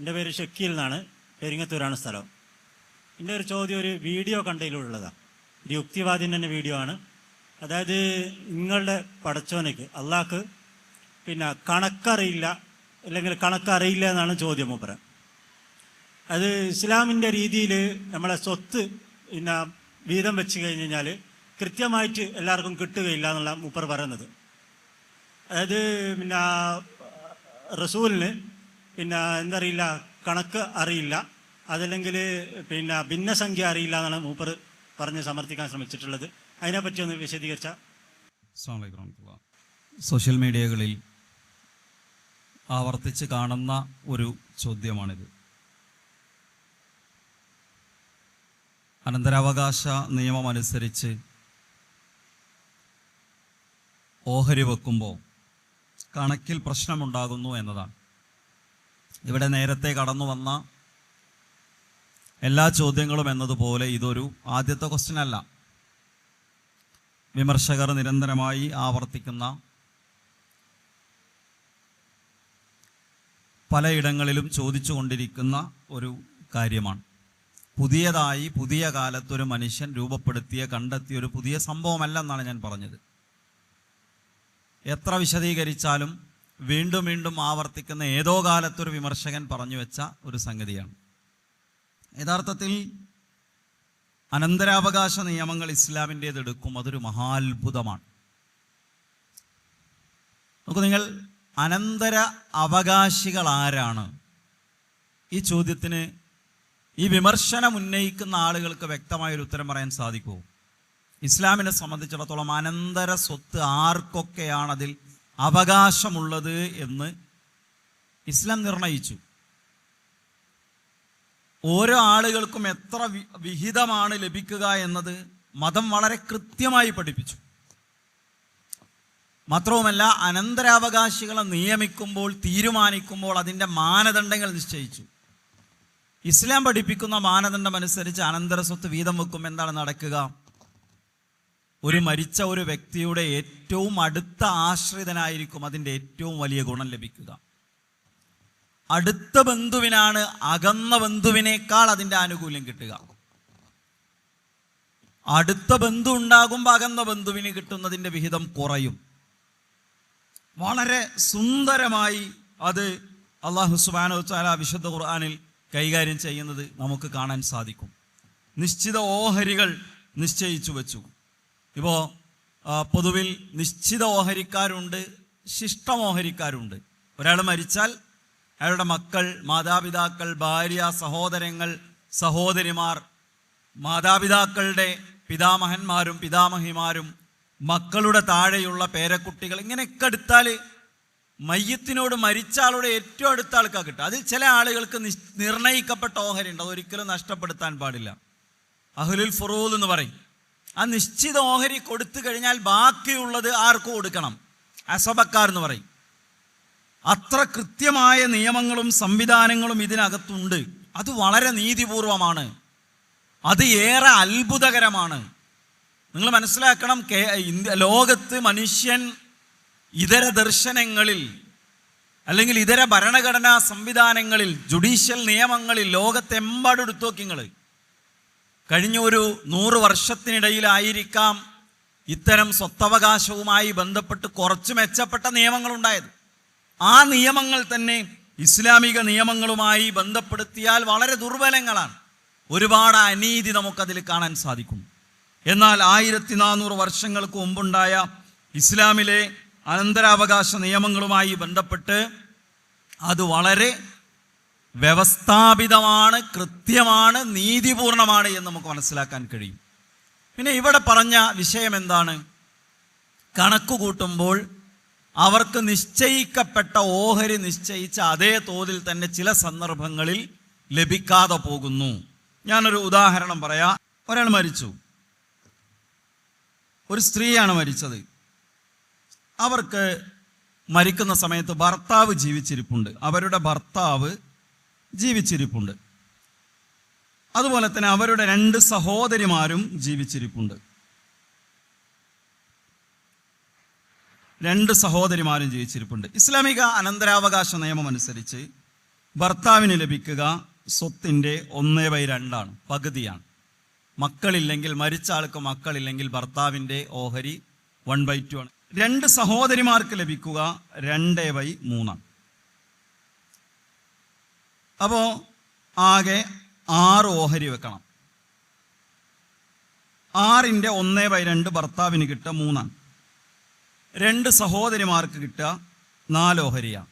എന്റെ പേര് ഷക്കീൽ എന്നാണ്. പെരിങ്ങത്തൂരാണ് സ്ഥലം. എന്റെ ഒരു ചോദ്യം ഒരു വീഡിയോ കണ്ടതിലുള്ളതാണ്. ഒരു യുക്തിവാദിന്റെ തന്നെ വീഡിയോ ആണ്. അതായത് നിങ്ങളുടെ പടച്ചോനയ്ക്ക് അള്ളാഹ്ക്ക് പിന്നെ കണക്കറിയില്ല അല്ലെങ്കിൽ കണക്കറിയില്ല എന്നാണ് ചോദ്യം മൂപ്പര. അത് ഇസ്ലാമിന്റെ രീതിയിൽ നമ്മളെ സ്വത്ത് പിന്നെ വീതം വെച്ച് കഴിഞ്ഞ് കഴിഞ്ഞാൽ കൃത്യമായിട്ട് എല്ലാവർക്കും കിട്ടുകയില്ല എന്നുള്ള മൂപ്പർ പറയുന്നത്. അതായത് പിന്നെ റസൂലിന് പിന്നെ എന്തറിയില്ല കണക്ക് അറിയില്ല. അതല്ലെങ്കിൽ പിന്നെ ഭിന്നസംഖ്യ അറിയില്ല എന്നാണ് മൂപ്പർ പറഞ്ഞ് സമർത്ഥിക്കാൻ ശ്രമിച്ചിട്ടുള്ളത്. അതിനെപ്പറ്റി ഒന്ന് വിശദീകരിച്ച. സോഷ്യൽ മീഡിയകളിൽ ആവർത്തിച്ച് കാണുന്ന ഒരു ചോദ്യമാണിത്. അനന്തരാവകാശ നിയമം അനുസരിച്ച് ഓഹരി വെക്കുമ്പോൾ കണക്കിൽ പ്രശ്നമുണ്ടാകുന്നു എന്നതാണ്. ഇവിടെ നേരത്തെ കടന്നു വന്ന എല്ലാ ചോദ്യങ്ങളും എന്നതുപോലെ ഇതൊരു ആദ്യത്തെ ക്വസ്റ്റ്യൻ അല്ല. വിമർശകർ നിരന്തരമായി ആവർത്തിക്കുന്ന പലയിടങ്ങളിലും ചോദിച്ചുകൊണ്ടിരിക്കുന്ന ഒരു കാര്യമാണ്. പുതിയതായി പുതിയ കാലത്തൊരു മനുഷ്യൻ രൂപപ്പെടുത്തിയ കണ്ടെത്തിയ ഒരു പുതിയ സംഭവമല്ല എന്നാണ് ഞാൻ പറഞ്ഞത്. എത്ര വിശദീകരിച്ചാലും വീണ്ടും വീണ്ടും ആവർത്തിക്കുന്ന ഏതോ കാലത്തൊരു വിമർശകൻ പറഞ്ഞു വെച്ച ഒരു സംഗതിയാണ്. യഥാർത്ഥത്തിൽ അനന്തരാവകാശ നിയമങ്ങൾ ഇസ്ലാമിന്റേത് എടുക്കും അതൊരു മഹാത്ഭുതമാണ്. നോക്കൂ നിങ്ങൾ അനന്തര അവകാശികൾ ആരാണ്? ഈ ചോദ്യത്തിന് ഈ വിമർശനം ഉന്നയിക്കുന്ന ആളുകൾക്ക് വ്യക്തമായൊരു ഉത്തരം പറയാൻ സാധിക്കുമോ? ഇസ്ലാമിനെ സംബന്ധിച്ചിടത്തോളം അനന്തര സ്വത്ത് ആർക്കൊക്കെയാണ് അതിൽ അവകാശമുള്ളത് എന്ന് ഇസ്ലാം നിർണയിച്ചു. ഓരോ ആളുകൾക്കും എത്ര വിഹിതമാണ് ലഭിക്കുക എന്നത് മതം വളരെ കൃത്യമായി പഠിപ്പിച്ചു. മാത്രവുമല്ല അനന്തരാവകാശികളെ നിയമിക്കുമ്പോൾ തീരുമാനിക്കുമ്പോൾ അതിന്റെ മാനദണ്ഡങ്ങൾ നിശ്ചയിച്ചു. ഇസ്ലാം പഠിപ്പിക്കുന്ന മാനദണ്ഡം അനുസരിച്ച് അനന്തര സ്വത്ത് വീതം വെക്കും എന്താണ് നടക്കുക? ഒരു മരിച്ച ഒരു വ്യക്തിയുടെ ഏറ്റവും അടുത്ത ആശ്രിതനായിരിക്കും അതിന്റെ ഏറ്റവും വലിയ ഗുണം ലഭിക്കുക. അടുത്ത ബന്ധുവിനാണ് അകന്ന ബന്ധുവിനേക്കാൾ അതിന്റെ ആനുകൂല്യം കിട്ടുക. അടുത്ത ബന്ധു ഉണ്ടാകുമ്പോൾ അകന്ന ബന്ധുവിന് കിട്ടുന്നതിന്റെ വിഹിതം കുറയും. വളരെ സുന്ദരമായി അത് അള്ളാഹു സുബാനോ വിശുദ്ധ ഖുർആാനിൽ കൈകാര്യം ചെയ്യുന്നത് നമുക്ക് കാണാൻ സാധിക്കും. നിശ്ചിത ഓഹരികൾ നിശ്ചയിച്ചു വെച്ചു. ഇപ്പോൾ പൊതുവിൽ നിശ്ചിത ഓഹരിക്കാരുണ്ട് ശിഷ്ടമോഹരിക്കാരുണ്ട്. ഒരാൾ മരിച്ചാൽ അയാളുടെ മക്കൾ മാതാപിതാക്കൾ ഭാര്യ സഹോദരങ്ങൾ സഹോദരിമാർ മാതാപിതാക്കളുടെ പിതാമഹന്മാരും പിതാമഹിമാരും മക്കളുടെ താഴെയുള്ള പേരക്കുട്ടികൾ ഇങ്ങനെയൊക്കെ എടുത്താൽ മയ്യത്തിനോട് മരിച്ച ആളുടെ ഏറ്റവും അടുത്ത ആൾക്കാ കിട്ടുക. അതിൽ ചില ആളുകൾക്ക് നിർണയിക്കപ്പെട്ട ഓഹരി ഉണ്ട് അതൊരിക്കലും നഷ്ടപ്പെടുത്താൻ പാടില്ല. അഹുലുൽ ഫുറൂദ് എന്ന് പറയും. ആ നിശ്ചിത ഓഹരി കൊടുത്തു കഴിഞ്ഞാൽ ബാക്കിയുള്ളത് ആർക്ക് കൊടുക്കണം? അസബക്കാർ എന്ന് പറയും. അത്ര കൃത്യമായ നിയമങ്ങളും സംവിധാനങ്ങളും ഇതിനകത്തുണ്ട്. അത് വളരെ നീതിപൂർവമാണ്. അത് ഏറെ അത്ഭുതകരമാണ്. നിങ്ങൾ മനസ്സിലാക്കണം കേ ഇന്ത്യ ലോകത്ത് മനുഷ്യൻ ഇതര ദർശനങ്ങളിൽ അല്ലെങ്കിൽ ഇതര ഭരണഘടനാ സംവിധാനങ്ങളിൽ ജുഡീഷ്യൽ നിയമങ്ങളിൽ ലോകത്തെമ്പാടെടുത്തു നോക്കി നിങ്ങൾ കഴിഞ്ഞ ഒരു നൂറ് വർഷത്തിനിടയിലായിരിക്കാം ഇത്തരം സ്വത്തവകാശവുമായി ബന്ധപ്പെട്ട് കുറച്ച് മെച്ചപ്പെട്ട നിയമങ്ങൾ നിയമങ്ങളുണ്ടായത്. ആ നിയമങ്ങൾ തന്നെ ഇസ്ലാമിക നിയമങ്ങളുമായി ബന്ധപ്പെടുത്തിയാൽ വളരെ ദുർബലങ്ങളാണ്. ഒരുപാട് അനീതി നമുക്കതിൽ കാണാൻ സാധിക്കും. എന്നാൽ ആയിരത്തി നാനൂറ് വർഷങ്ങൾക്ക് മുമ്പുണ്ടായ ഇസ്ലാമിലെ അനന്തരാവകാശ നിയമങ്ങളുമായി ബന്ധപ്പെട്ട് അത് വളരെ വ്യവസ്ഥാപിതമാണ് കൃത്യമാണ് നീതിപൂർണമാണ് എന്ന് നമുക്ക് മനസ്സിലാക്കാൻ കഴിയും. പിന്നെ ഇവിടെ പറഞ്ഞ വിഷയം എന്താണ്? കണക്ക് കൂട്ടുമ്പോൾ അവർക്ക് നിശ്ചയിക്കപ്പെട്ട ഓഹരി നിശ്ചയിച്ച അതേ തോതിൽ തന്നെ ചില സന്ദർഭങ്ങളിൽ ലഭിക്കാതെ പോകുന്നു. ഞാനൊരു ഉദാഹരണം പറയാം. ഒരാൾ മരിച്ചു. ഒരു സ്ത്രീയാണ് മരിച്ചത്. അവർക്ക് മരിക്കുന്ന സമയത്ത് ഭർത്താവ് ജീവിച്ചിരിപ്പുണ്ട്. അവരുടെ ഭർത്താവ് ജീവിച്ചിരിപ്പുണ്ട്. അതുപോലെ തന്നെ അവരുടെ രണ്ട് സഹോദരിമാരും ജീവിച്ചിരിപ്പുണ്ട്. രണ്ട് സഹോദരിമാരും ജീവിച്ചിരിപ്പുണ്ട്. ഇസ്ലാമിക അനന്തരാവകാശ നിയമം അനുസരിച്ച് ഭർത്താവിന് ലഭിക്കുക സ്വത്തിന്റെ ഒന്നേ ബൈ രണ്ടാണ് പകുതിയാണ്. മക്കളില്ലെങ്കിൽ മരിച്ച ആൾക്ക് മക്കളില്ലെങ്കിൽ ഭർത്താവിന്റെ ഓഹരി വൺ ബൈ ടു ആണ്. രണ്ട് സഹോദരിമാർക്ക് ലഭിക്കുക രണ്ടേ ബൈ മൂന്നാണ്. അപ്പോൾ ആകെ ആറ് ഓഹരി വെക്കണം. ആറിന്റെ ഒന്നേ ബൈ രണ്ട് ഭർത്താവിന് കിട്ടുക മൂന്നാണ്. രണ്ട് സഹോദരിമാർക്ക് കിട്ടുക നാല് ഓഹരിയാണ്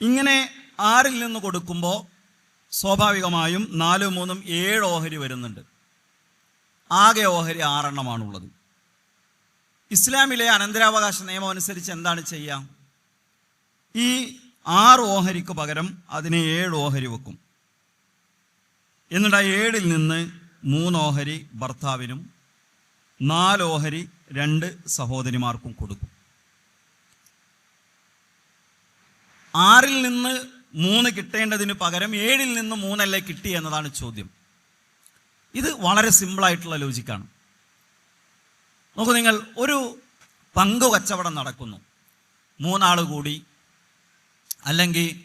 ഇങ്ങനെ ആറിൽ നിന്ന് കൊടുക്കുമ്പോൾ സ്വാഭാവികമായും നാലും മൂന്നും ഏഴ് ഓഹരി വരുന്നുണ്ട്. ആകെ ഓഹരി ആറെണ്ണമാണുള്ളത്. ഇസ്ലാമിലെ അനന്തരാവകാശ നിയമം അനുസരിച്ച് എന്താണ് ചെയ്യുക ഈ ആറ് ഓഹരിക്ക് പകരം അതിനെ ഏഴ് ഓഹരി വെക്കും. എന്നിട്ട് ആ ഏഴിൽ നിന്ന് മൂന്ന് ഓഹരി ഭർത്താവിനും നാല് ഓഹരി രണ്ട് സഹോദരിമാർക്കും കൊടുക്കും. ആറിൽ നിന്ന് മൂന്ന് കിട്ടേണ്ടതിന് പകരം ഏഴിൽ നിന്ന് മൂന്നല്ലേ കിട്ടി എന്നതാണ് ചോദ്യം. ഇത് വളരെ സിമ്പിളായിട്ടുള്ള ലോജിക്കാണ്. നോക്കൂ നിങ്ങൾ ഒരു പങ്കു കച്ചവടം നടക്കുന്നു. മൂന്നാൾ കൂടി അല്ലെങ്കിൽ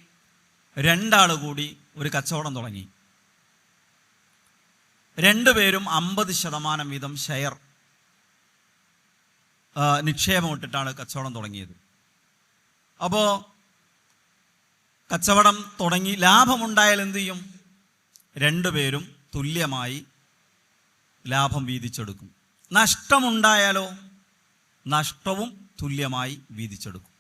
രണ്ടാൾ കൂടി ഒരു കച്ചവടം തുടങ്ങി. രണ്ടുപേരും അമ്പത് ശതമാനം വീതം ഷെയർ നിക്ഷേപം നിക്ഷേപമിട്ടിട്ടാണ് കച്ചവടം തുടങ്ങിയത്. അപ്പോൾ കച്ചവടം തുടങ്ങി ലാഭമുണ്ടായാൽ എന്തു ചെയ്യും? രണ്ടുപേരും തുല്യമായി ലാഭം വീതിച്ചെടുക്കും. നഷ്ടമുണ്ടായാലോ? നഷ്ടവും തുല്യമായി വീതിച്ചെടുക്കും.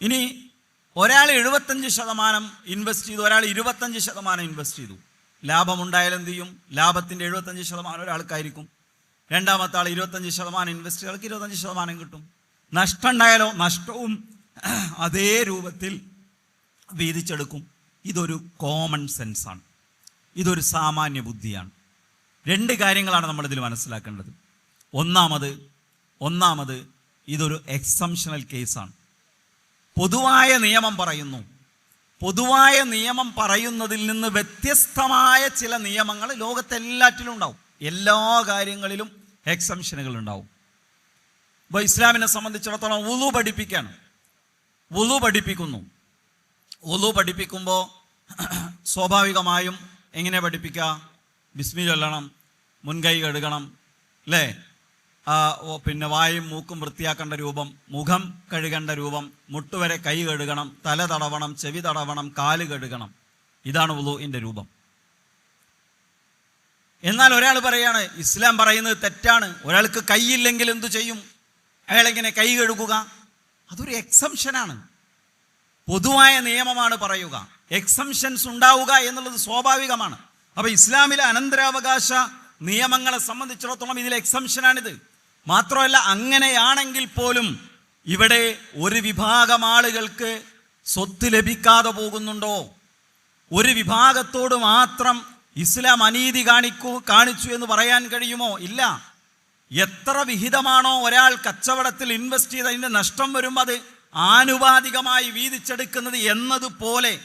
ഇനി ഒരാൾ എഴുപത്തഞ്ച് ശതമാനം ഇൻവെസ്റ്റ് ചെയ്തു ഒരാൾ ഇരുപത്തഞ്ച് ശതമാനം ഇൻവെസ്റ്റ് ചെയ്തു. ലാഭമുണ്ടായാലും എന്ത് ചെയ്യും? ലാഭത്തിന്റെ എഴുപത്തഞ്ച് ശതമാനം ഒരാൾക്കായിരിക്കും. രണ്ടാമത്തെ ആൾ ഇരുപത്തഞ്ച് ശതമാനം ഇൻവെസ്റ്റ് ചെയ്ത ആൾക്ക് ഇരുപത്തഞ്ച് ശതമാനം കിട്ടും. നഷ്ടം ഉണ്ടായാലോ നഷ്ടവും അതേ രൂപത്തിൽ വീതിച്ചെടുക്കും. ഇതൊരു കോമൺ സെൻസാണ് ഇതൊരു സാമാന്യ ബുദ്ധിയാണ്. രണ്ട് കാര്യങ്ങളാണ് നമ്മളിതിൽ മനസ്സിലാക്കേണ്ടത്. ഒന്നാമത് ഒന്നാമത് ഇതൊരു എക്സംഷണൽ കേസാണ് പൊതുവായ നിയമം പറയുന്നു. പൊതുവായ നിയമം പറയുന്നതിൽ നിന്ന് വ്യത്യസ്തമായ ചില നിയമങ്ങൾ ലോകത്തെല്ലാറ്റിലും ഉണ്ടാവും. എല്ലാ കാര്യങ്ങളിലും എക്സംഷനുകൾ ഉണ്ടാവും ഇപ്പോൾ ഇസ്ലാമിനെ സംബന്ധിച്ചിടത്തോളം ഉളു പഠിപ്പിക്കാണ്. ഉളു പഠിപ്പിക്കുന്നു. ഉളു പഠിപ്പിക്കുമ്പോൾ സ്വാഭാവികമായും എങ്ങനെ പഠിപ്പിക്കുക ബിസ്മി ചൊല്ലണം മുൻകൈ കഴുകണം അല്ലേ? പിന്നെ വായും മൂക്കും വൃത്തിയാക്കേണ്ട രൂപം മുഖം കഴുകേണ്ട രൂപം മുട്ടുവരെ കൈ കഴുകണം തല തടവണം ചെവി തടവണം കാൽ കഴുകണം. ഇതാണ് ഉളുവിന്റെ രൂപം. എന്നാൽ ഒരാൾ പറയാണ് ഇസ്ലാം പറയുന്നത് തെറ്റാണ്. ഒരാൾക്ക് കൈയില്ലെങ്കിൽ എന്തു ചെയ്യും? അയാൾ എങ്ങനെ കൈ കഴുകുക? അതൊരു എക്സംഷനാണ് പൊതുവായ നിയമമാണ് പറയുക. എക്സംഷൻസ് ഉണ്ടാവുക എന്നുള്ളത് സ്വാഭാവികമാണ്. അപ്പൊ ഇസ്ലാമിലെ അനന്തരാവകാശ നിയമങ്ങളെ സംബന്ധിച്ചിടത്തോളം ഇതിൽ എക്സംഷനാണിത് മാത്രമല്ല അങ്ങനെയാണെങ്കിൽ പോലും ഇവിടെ ഒരു വിഭാഗം ആളുകൾക്ക് സ്വത്ത് ലഭിക്കാതെ പോകുന്നുണ്ടോ? ഒരു വിഭാഗത്തോട് മാത്രം ഇസ്ലാം അനീതി കാണിക്കൂ കാണിച്ചു എന്ന് പറയാൻ കഴിയുമോ? ഇല്ല. എത്ര വിഹിതമാണോ ഒരാൾ കച്ചവടത്തിൽ ഇൻവെസ്റ്റ് ചെയ്ത് അതിന്റെ നഷ്ടം വരുമ്പോൾ അത് ആനുപാതികമായി വീതിച്ചെടുക്കുന്നത് എന്നതുപോലെ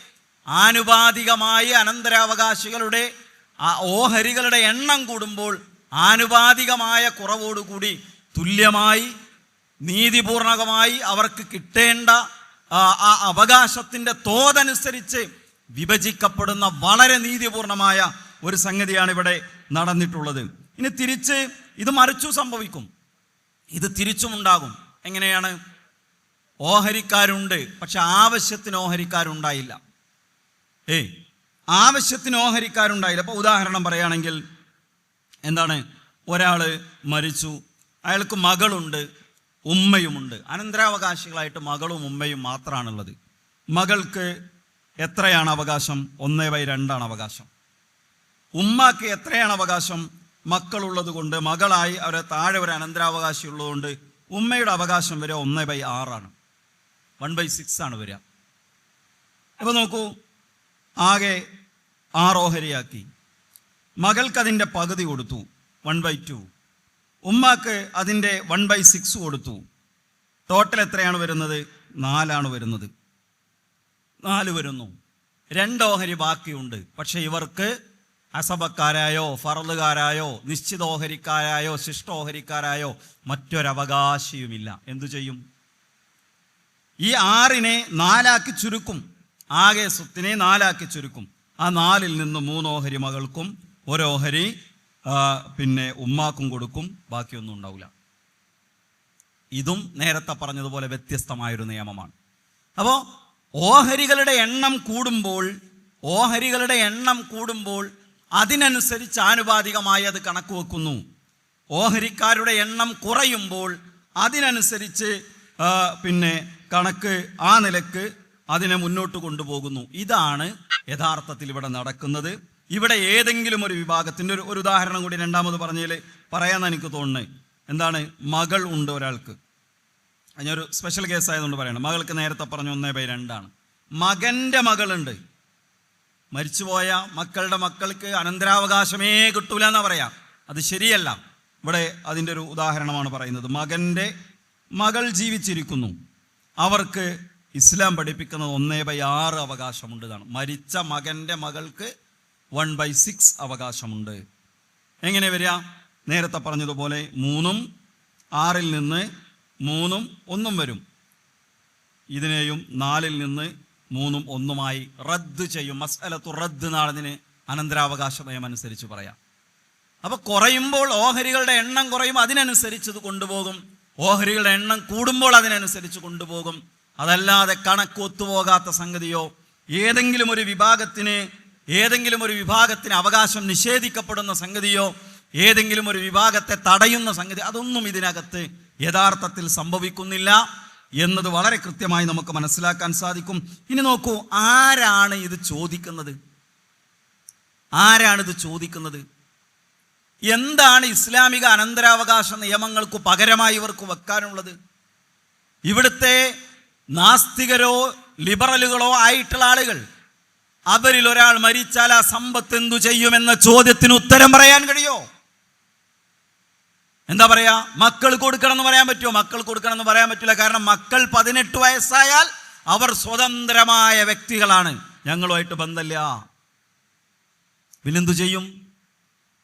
ആനുപാതികമായി അനന്തരാവകാശികളുടെ ഓഹരികളുടെ എണ്ണം കൂടുമ്പോൾ ആനുപാതികമായ കുറവോടുകൂടി തുല്യമായി നീതിപൂർണകമായി അവർക്ക് കിട്ടേണ്ട ആ, അവകാശത്തിന്റെ തോതനുസരിച്ച് വിഭജിക്കപ്പെടുന്ന വളരെ നീതിപൂർണമായ ഒരു സംഗതിയാണ് ഇവിടെ നടന്നിട്ടുള്ളത്. ഇനി തിരിച്ച് ഇത് മറിച്ചു സംഭവിക്കും. ഇത് തിരിച്ചുമുണ്ടാകും എങ്ങനെയാണ്? ഓഹരിക്കാരുണ്ട് പക്ഷെ ആവശ്യത്തിന് ഓഹരിക്കാരുണ്ടായില്ല. ഏയ് ആവശ്യത്തിന് ഓഹരിക്കാരുണ്ടായില്ല. അപ്പോൾ ഉദാഹരണം പറയുകയാണെങ്കിൽ എന്താണ്? ഒരാൾ മരിച്ചു. അയാൾക്ക് മകളുണ്ട് ഉമ്മയുമുണ്ട്. അനന്തരാവകാശികളായിട്ട് മകളും ഉമ്മയും മാത്രമാണുള്ളത് മകൾക്ക് എത്രയാണ് അവകാശം? ഒന്നേ ബൈ രണ്ടാണ് അവകാശം. ഉമ്മാക്ക് എത്രയാണ് അവകാശം? മക്കളുള്ളത് കൊണ്ട് മകളായി അവരെ താഴെ ഒരു അനന്തരാവകാശി ഉള്ളതുകൊണ്ട് ഉമ്മയുടെ അവകാശം വരെ ഒന്ന് ബൈ ആറാണ്. വൺ ബൈ സിക്സ് ആണ് വരിക. അപ്പോൾ നോക്കൂ ആകെ ആറ് ഓഹരിയാക്കി മകൾക്ക് അതിന്റെ പകുതി കൊടുത്തു. വൺ ബൈ ടു ഉമ്മാക്ക് അതിന്റെ വൺ ബൈ സിക്സ് കൊടുത്തു. ടോട്ടൽ എത്രയാണ് വരുന്നത്? നാലാണ് വരുന്നത്. നാല് വരുന്നു. രണ്ടോഹരി ബാക്കിയുണ്ട്. പക്ഷേ ഇവർക്ക് അസബക്കാരായോ ഫറലുകാരായോ നിശ്ചിതോഹരിക്കാരായോ ശിഷ്ടോഹരിക്കാരായോ മറ്റൊരവകാശിയുമില്ല. എന്തു ചെയ്യും? ഈ ആറിനെ നാലാക്കി ചുരുക്കും. ആകെ സ്വത്തിനെ നാലാക്കി ചുരുക്കും. ആ നാലിൽ നിന്ന് മൂന്നോഹരി മകൾക്കും ഒരോഹരി ആ, പിന്നെ ഉമ്മാക്കും കൊടുക്കും ബാക്കിയൊന്നും ഉണ്ടാവില്ല ഇതും നേരത്തെ പറഞ്ഞതുപോലെ വ്യത്യസ്തമായൊരു നിയമമാണ്. അപ്പോൾ ഓഹരികളുടെ എണ്ണം കൂടുമ്പോൾ ഓഹരികളുടെ എണ്ണം കൂടുമ്പോൾ അതിനനുസരിച്ച് ആനുപാതികമായി അത് കണക്ക് വെക്കുന്നു. ഓഹരിക്കാരുടെ എണ്ണം കുറയുമ്പോൾ അതിനനുസരിച്ച് പിന്നെ കണക്ക് ആ നിലയ്ക്ക് അതിനെ മുന്നോട്ട് കൊണ്ടുപോകുന്നു. ഇതാണ് യഥാർത്ഥത്തിൽ ഇവിടെ നടക്കുന്നത്. ഇവിടെ ഏതെങ്കിലും ഒരു വിഭാഗത്തിന്റെ ഒരു ഒരു ഉദാഹരണം കൂടി രണ്ടാമത് പറഞ്ഞതിൽ പറയാമെന്ന് എനിക്ക് തോന്നുന്നത്. എന്താണ്? മകൾ ഉണ്ട് ഒരാൾക്ക്. അതിനൊരു സ്പെഷ്യൽ കേസ് ആയതുകൊണ്ട് പറയണം. മകൾക്ക് നേരത്തെ പറഞ്ഞു ഒന്നേ ബൈ രണ്ടാണ്. മകന്റെ മകളുണ്ട്. മരിച്ചുപോയ മക്കളുടെ മക്കൾക്ക് അനന്തരാവകാശമേ കിട്ടൂല എന്നാ പറയാം. അത് ശരിയല്ല. ഇവിടെ അതിന്റെ ഒരു ഉദാഹരണമാണ് പറയുന്നത്. മകന്റെ മകൾ ജീവിച്ചിരിക്കുന്നു. അവർക്ക് ഇസ്ലാം പഠിപ്പിക്കുന്നത് ഒന്നേ ബൈ ആറ് അവകാശമുണ്ട് എന്നാണ്. മരിച്ച മകന്റെ മകൾക്ക് വൺ ബൈ സിക്സ് അവകാശമുണ്ട്. എങ്ങനെ വരിക? നേരത്തെ പറഞ്ഞതുപോലെ മൂന്നും ആറിൽ നിന്ന് മൂന്നും ഒന്നും വരും. ഇതിനെയും നാലിൽ നിന്ന് മൂന്നും ഒന്നുമായി റദ്ദ് ചെയ്യും. മസ്അലത്തു റദ്ദ് നാളിന് അനന്തരാവകാശ നയം അനുസരിച്ച് പറയാം. അപ്പൊ കുറയുമ്പോൾ ഓഹരികളുടെ എണ്ണം കുറയും അതിനനുസരിച്ച് ഇത് കൊണ്ടുപോകും. ഓഹരികളുടെ എണ്ണം കൂടുമ്പോൾ അതിനനുസരിച്ച് കൊണ്ടുപോകും. അതല്ലാതെ കണക്ക് ഒത്തുപോകാത്ത സംഗതിയോ ഏതെങ്കിലും ഒരു വിഭാഗത്തിന് ഏതെങ്കിലും ഒരു വിഭാഗത്തിന് അവകാശം നിഷേധിക്കപ്പെടുന്ന സംഗതിയോ ഏതെങ്കിലും ഒരു വിഭാഗത്തെ തടയുന്ന സംഗതി അതൊന്നും ഇതിനകത്ത് യഥാർത്ഥത്തിൽ സംഭവിക്കുന്നില്ല എന്നത് വളരെ കൃത്യമായി നമുക്ക് മനസ്സിലാക്കാൻ സാധിക്കും. ഇനി നോക്കൂ ആരാണ് ഇത് ചോദിക്കുന്നത്? ആരാണിത് ചോദിക്കുന്നത്? എന്താണ് ഇസ്ലാമിക അനന്തരാവകാശ നിയമങ്ങൾക്ക് പകരമായി ഇവർക്ക് വെക്കാനുള്ളത്? ഇവിടുത്തെ നാസ്തികരോ ലിബറലുകളോ ആയിട്ടുള്ള ആളുകൾ അവരിൽ ഒരാൾ മരിച്ചാൽ ആ സമ്പത്ത് എന്തു ചെയ്യുമെന്ന ചോദ്യത്തിന് ഉത്തരം പറയാൻ കഴിയോ? എന്താ പറയാ? മക്കൾ കൊടുക്കണം എന്ന് പറയാൻ പറ്റുമോ? മക്കൾ കൊടുക്കണം എന്ന് പറയാൻ പറ്റില്ല. കാരണം മക്കൾ പതിനെട്ട് വയസ്സായാൽ അവർ സ്വതന്ത്രമായ വ്യക്തികളാണ്. ഞങ്ങളുമായിട്ട് ബന്ധമില്ല. പിന്നെന്തു ചെയ്യും?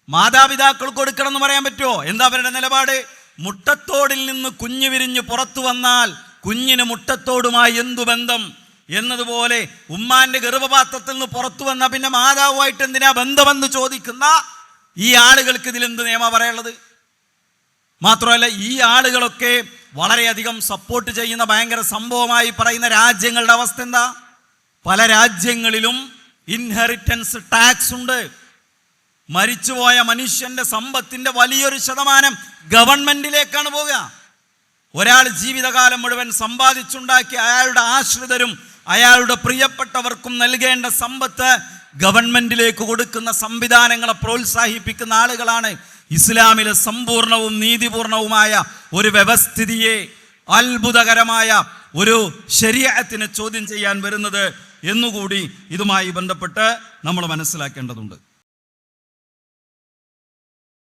മാതാപിതാക്കൾ കൊടുക്കണം എന്ന് പറയാൻ പറ്റുമോ? എന്താ അവരുടെ നിലപാട്? മുട്ടത്തോടിൽ നിന്ന് കുഞ്ഞു വിരിഞ്ഞ് പുറത്തു വന്നാൽ കുഞ്ഞിന് മുട്ടത്തോടുമായി എന്തു ബന്ധം? എന്നതുപോലെ ഉമ്മാന്റെ ഗർഭപാത്രത്തിൽ നിന്ന് പുറത്തു വന്ന പിന്നെ മാതാവുമായിട്ട് എന്തിനാ ബന്ധമെന്ന് ചോദിക്കുന്ന ഈ ആളുകൾക്ക് ഇതിലെന്ത് നിയമ പറയാനുള്ളത്? മാത്രമല്ല ഈ ആളുകളൊക്കെ വളരെയധികം സപ്പോർട്ട് ചെയ്യുന്ന ഭയങ്കര സംഭവമായി പറയുന്ന രാജ്യങ്ങളുടെ അവസ്ഥ എന്താ? പല രാജ്യങ്ങളിലും ഇൻഹെറിറ്റൻസ് ടാക്സ് ഉണ്ട്. മരിച്ചുപോയ മനുഷ്യന്റെ സമ്പത്തിന്റെ വലിയൊരു ശതമാനം ഗവൺമെന്റിലേക്കാണ് പോവുക. ഒരാൾ ജീവിതകാലം മുഴുവൻ സമ്പാദിച്ചുണ്ടാക്കി അയാളുടെ ആശ്രിതരും അയാളുടെ പ്രിയപ്പെട്ടവർക്കും നൽകേണ്ട സമ്പത്ത് ഗവൺമെന്റിലേക്ക് കൊടുക്കുന്ന സംവിധാനങ്ങളെ പ്രോത്സാഹിപ്പിക്കുന്ന ആളുകളാണ് ഇസ്ലാമിലെ സമ്പൂർണവും നീതിപൂർണവുമായ ഒരു വ്യവസ്ഥിതിയെ അത്ഭുതകരമായ ഒരു ശരീരത്തിനെ ചോദ്യം ചെയ്യാൻ വരുന്നത് എന്നുകൂടി ഇതുമായി ബന്ധപ്പെട്ട് നമ്മൾ മനസ്സിലാക്കേണ്ടതുണ്ട്.